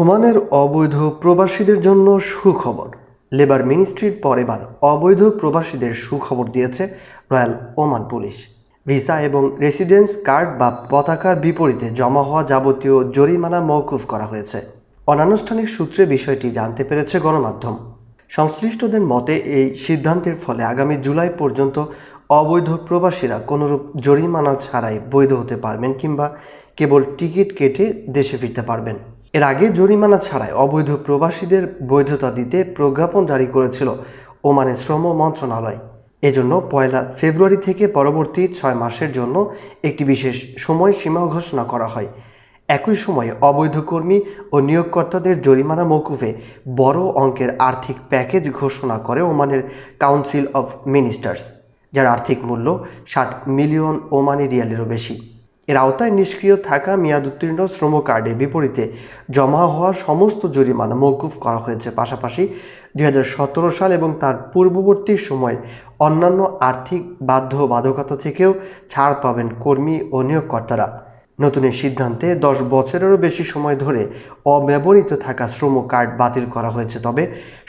ওমানের অবৈধ প্রবাসীদের জন্য সুখবর। লেবার মিনিস্ট্রির পর এবার অবৈধ প্রবাসীদের সুখবর দিয়েছে রয়্যাল ওমান পুলিশ। ভিসা এবং রেসিডেন্স কার্ড বা পতাকার বিপরীতে জমা হওয়া যাবতীয় জরিমানা মওকুফ করা হয়েছে। অনানুষ্ঠানিক সূত্রে বিষয়টি জানতে পেরেছে গণমাধ্যম। সংশ্লিষ্টদের মতে, এই সিদ্ধান্তের ফলে আগামী জুলাই পর্যন্ত অবৈধ প্রবাসীরা কোনোরূপ জরিমানা ছাড়াই বৈধ হতে পারবেন কিংবা কেবল টিকিট কেটে দেশে ফিরতে পারবেন। এর আগে জরিমানা ছাড়াই অবৈধ প্রবাসীদের বৈধতা দিতে প্রজ্ঞাপন জারি করেছিল ওমানের শ্রম মন্ত্রণালয়। এজন্য পয়লা ফেব্রুয়ারি থেকে পরবর্তী ছয় মাসের জন্য একটি বিশেষ সময়সীমা ঘোষণা করা হয়। একই সময়ে অবৈধ কর্মী ও নিয়োগকর্তাদের জরিমানা মৌকুফে বড় অঙ্কের আর্থিক প্যাকেজ ঘোষণা করে ওমানের কাউন্সিল অফ মিনিস্টার্স, যার আর্থিক মূল্য ষাট মিলিয়ন ওমানি রিয়ালেরও বেশি। এর আওতায় নিষ্ক্রিয় থাকা মেয়াদ উত্তীর্ণ শ্রম কার্ডের বিপরীতে জমা হওয়া সমস্ত জরিমানা মৌকুফ করা হয়েছে। পাশাপাশি দুই হাজার সতেরো সাল এবং তার পূর্ববর্তী সময় অন্যান্য আর্থিক বাধ্যবাধকতা থেকেও ছাড় পাবেন কর্মী ও নিয়োগকর্তারা। নতুন এই সিদ্ধান্তে দশ বছরেরও বেশি সময় ধরে অব্যবহৃত থাকা শ্রম কার্ড বাতিল করা হয়েছে, তবে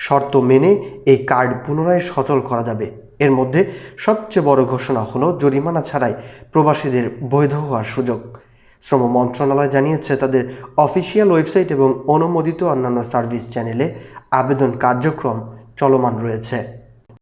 শর্ত মেনে এই কার্ড পুনরায় সচল করা যাবে। এর মধ্যে সবচেয়ে বড় ঘোষণা হলো জরিমানা ছাড়াই প্রবাসীদের বৈধ হওয়ার সুযোগ। শ্রম মন্ত্রণালয় জানিয়েছে, তাদের অফিসিয়াল ওয়েবসাইট এবং অনুমোদিত অন্যান্য সার্ভিস চ্যানেলে আবেদন কার্যক্রম চলমান রয়েছে।